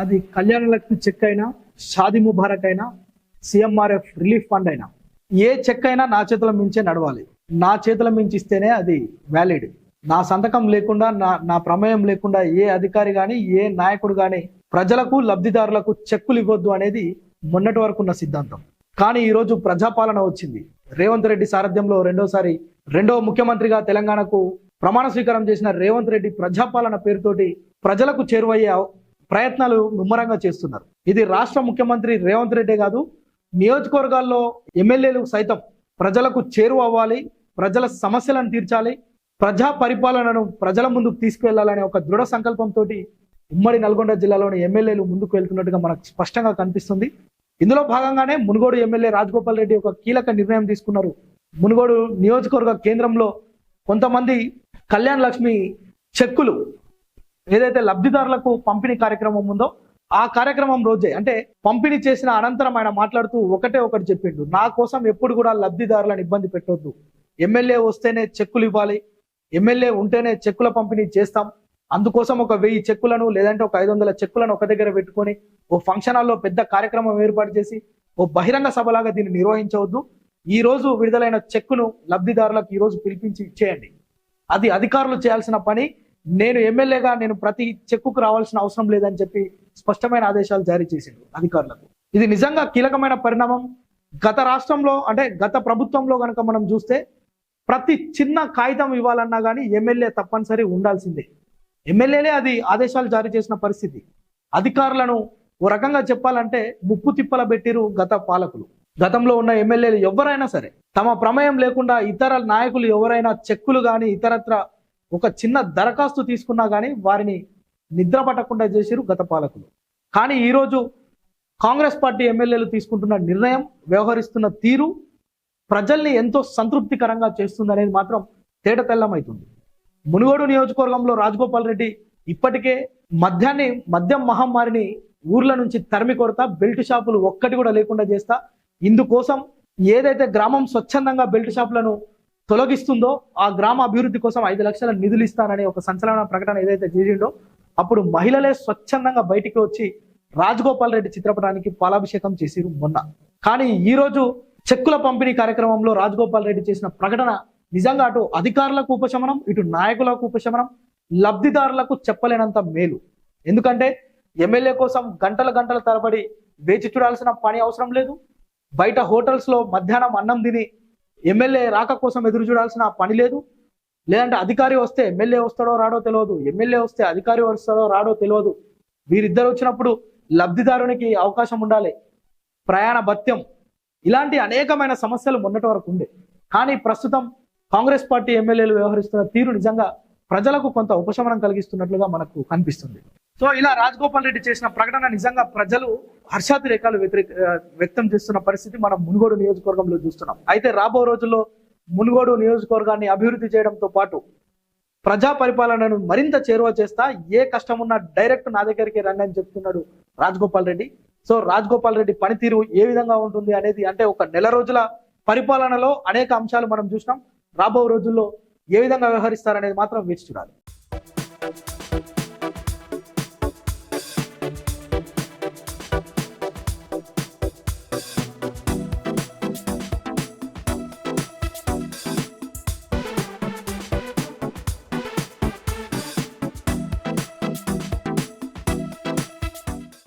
అది కళ్యాణ లక్ష్మి చెక్ అయినా షాది ముబారక్ అయినా సిఎంఆర్ఎఫ్ రిలీఫ్ ఫండ్ అయినా. ఏ చెక్ అయినా నా చేతుల మించే నడవాలి. నా చేతుల మించి ఇస్తేనే అది వ్యాలిడ్. నా సంతకం లేకుండా నా నా ప్రమేయం లేకుండా ఏ అధికారి కానీ ఏ నాయకుడు కానీ ప్రజలకు లబ్ధిదారులకు చెక్కులు ఇవ్వద్దు అనేది మొన్నటి వరకు ఉన్న సిద్ధాంతం. కానీ ఈరోజు ప్రజాపాలన వచ్చింది. రేవంత్ రెడ్డి సారథ్యంలో రెండోసారి రెండో ముఖ్యమంత్రిగా తెలంగాణకు ప్రమాణ స్వీకారం చేసిన రేవంత్ రెడ్డి ప్రజాపాలన పేరుతోటి ప్రజలకు చేరువయ్యే ప్రయత్నాలు ముమ్మరంగా చేస్తున్నారు. ఇది రాష్ట్ర ముఖ్యమంత్రి రేవంత్ రెడ్డి కాదు నియోజకవర్గాల్లో ఎమ్మెల్యేలు సైతం ప్రజలకు చేరువ అవ్వాలి ప్రజల సమస్యలను తీర్చాలి ప్రజా పరిపాలనను ప్రజల ముందుకు తీసుకువెళ్ళాలనే ఒక దృఢ సంకల్పంతో ఉమ్మడి నల్గొండ జిల్లాలోని ఎమ్మెల్యేలు ముందుకు వెళ్తున్నట్టుగా మనకు స్పష్టంగా కనిపిస్తుంది. ఇందులో భాగంగానే మునుగోడు ఎమ్మెల్యే రాజగోపాల్ రెడ్డి ఒక కీలక నిర్ణయం తీసుకున్నారు. మునుగోడు నియోజకవర్గ కేంద్రంలో కొంతమంది కళ్యాణ్ లక్ష్మి చెక్కులు ఏదైతే లబ్ధిదారులకు పంపిణీ కార్యక్రమం ఉందో ఆ కార్యక్రమం రోజే అంటే పంపిణీ చేసిన అనంతరం ఆయన మాట్లాడుతూ ఒకటే ఒకటి చెప్పిండు. నా కోసం ఎప్పుడు కూడా లబ్ధిదారులను ఇబ్బంది పెట్టొద్దు. ఎమ్మెల్యే వస్తేనే చెక్కులు ఇవ్వాలి. ఎమ్మెల్యే ఉంటేనే చెక్కుల పంపిణీ చేస్తాం. అందుకోసం ఒక వెయ్యి చెక్కులను లేదంటే ఒక ఐదు వందల చెక్కులను ఒక దగ్గర పెట్టుకొని ఓ ఫంక్షన్ హాల్లో పెద్ద కార్యక్రమం ఏర్పాటు చేసి ఓ బహిరంగ సభలాగా దీన్ని నిర్వహించవద్దు. ఈ రోజు విడుదలైన చెక్కును లబ్ధిదారులకు ఈ రోజు పిలిపించి ఇచ్చేయండి. అది అధికారులు చేయాల్సిన పని. నేను ఎమ్మెల్యేగా నేను ప్రతి చెక్కుకు రావాల్సిన అవసరం లేదని చెప్పి స్పష్టమైన ఆదేశాలు జారీ చేసిండు అధికారులకు. ఇది నిజంగా కీలకమైన పరిణామం. గత రాష్ట్రంలో అంటే గత ప్రభుత్వంలో కనుక మనం చూస్తే ప్రతి చిన్న కాగితం ఇవ్వాలన్నా కానీ ఎమ్మెల్యే తప్పనిసరి ఉండాల్సిందే. ఎమ్మెల్యేలే అది ఆదేశాలు జారీ చేసిన పరిస్థితి. అధికారులను ఓ రకంగా చెప్పాలంటే ముప్పు తిప్పల పెట్టిరు గత పాలకులు. గతంలో ఉన్న ఎమ్మెల్యేలు ఎవరైనా సరే తమ ప్రమేయం లేకుండా ఇతర నాయకులు ఎవరైనా చెక్కులు కానీ ఇతరత్ర ఒక చిన్న దరఖాస్తు తీసుకున్నా కానీ వారిని నిద్ర పట్టకుండా చేసిరు గత పాలకులు. కానీ ఈరోజు కాంగ్రెస్ పార్టీ ఎమ్మెల్యేలు తీసుకుంటున్న నిర్ణయం వ్యవహరిస్తున్న తీరు ప్రజల్ని ఎంతో సంతృప్తికరంగా చేస్తుందనేది మాత్రం తేట తెల్లమైతుంది. మునుగోడు నియోజకవర్గంలో రాజగోపాల్ రెడ్డి ఇప్పటికే మద్యాన్ని మద్యం మహమ్మారిని ఊర్ల నుంచి తరిమి కొడతా బెల్ట్ షాపులు ఒక్కటి కూడా లేకుండా చేస్తా. ఇందుకోసం ఏదైతే గ్రామం స్వచ్ఛందంగా బెల్ట్ షాపులను తొలగిస్తుందో ఆ గ్రామ అభివృద్ధి కోసం ఐదు లక్షల నిధులు ఇస్తాననే ఒక సంచలన ప్రకటన ఏదైతే చేసిండో అప్పుడు మహిళలే స్వచ్ఛందంగా బయటికి వచ్చి రాజగోపాల్ రెడ్డి చిత్రపటానికి పాలాభిషేకం చేసిరు మొన్న. కానీ ఈ రోజు చెక్కుల పంపిణీ కార్యక్రమంలో రాజగోపాల్ రెడ్డి చేసిన ప్రకటన నిజంగా అటు అధికారులకు ఉపశమనం ఇటు నాయకులకు ఉపశమనం లబ్ధిదారులకు చెప్పలేనంత మేలు. ఎందుకంటే ఎమ్మెల్యే కోసం గంటల గంటల తరబడి వేచి చూడాల్సిన పని అవసరం లేదు. బయట హోటల్స్లో మధ్యాహ్నం అన్నం తిని ఎమ్మెల్యే రాక కోసం ఎదురు చూడాల్సిన పని లేదు. లేదంటే అధికారి వస్తే ఎమ్మెల్యే వస్తాడో రాడో తెలియదు. ఎమ్మెల్యే వస్తే అధికారి వస్తాడో రాడో తెలియదు. వీరిద్దరు వచ్చినప్పుడు లబ్ధిదారునికి అవకాశం ఉండాలి. ప్రయాణ భత్యం. ఇలాంటి అనేకమైన సమస్యలు మొన్నటి వరకు ఉండే. కానీ ప్రస్తుతం కాంగ్రెస్ పార్టీ ఎమ్మెల్యేలు వ్యవహరిస్తున్న తీరు నిజంగా ప్రజలకు కొంత ఉపశమనం కలిగిస్తున్నట్లుగా మనకు కనిపిస్తుంది. సో ఇలా రాజగోపాల్ రెడ్డి చేసిన ప్రకటన నిజంగా ప్రజలు హర్షాతిరేకాలు వ్యతిరేక వ్యక్తం చేస్తున్న పరిస్థితి మనం మునుగోడు నియోజకవర్గంలో చూస్తున్నాం. అయితే రాబో రోజుల్లో మునుగోడు నియోజకవర్గాన్ని అభివృద్ధి చేయడంతో పాటు ప్రజా పరిపాలనను మరింత చేరువ చేస్తా ఏ కష్టం ఉన్నా డైరెక్ట్ నా దగ్గరికి రండి అని చెప్తున్నాడు రాజగోపాల్ రెడ్డి. సో రాజగోపాల్ రెడ్డి పనితీరు ఏ విధంగా ఉంటుంది అనేది అంటే ఒక నెల రోజుల పరిపాలనలో అనేక అంశాలు మనం చూసినాం. రాబో రోజుల్లో ఏ విధంగా వ్యవహరిస్తారనేది మాత్రం వేచి చూడాలి.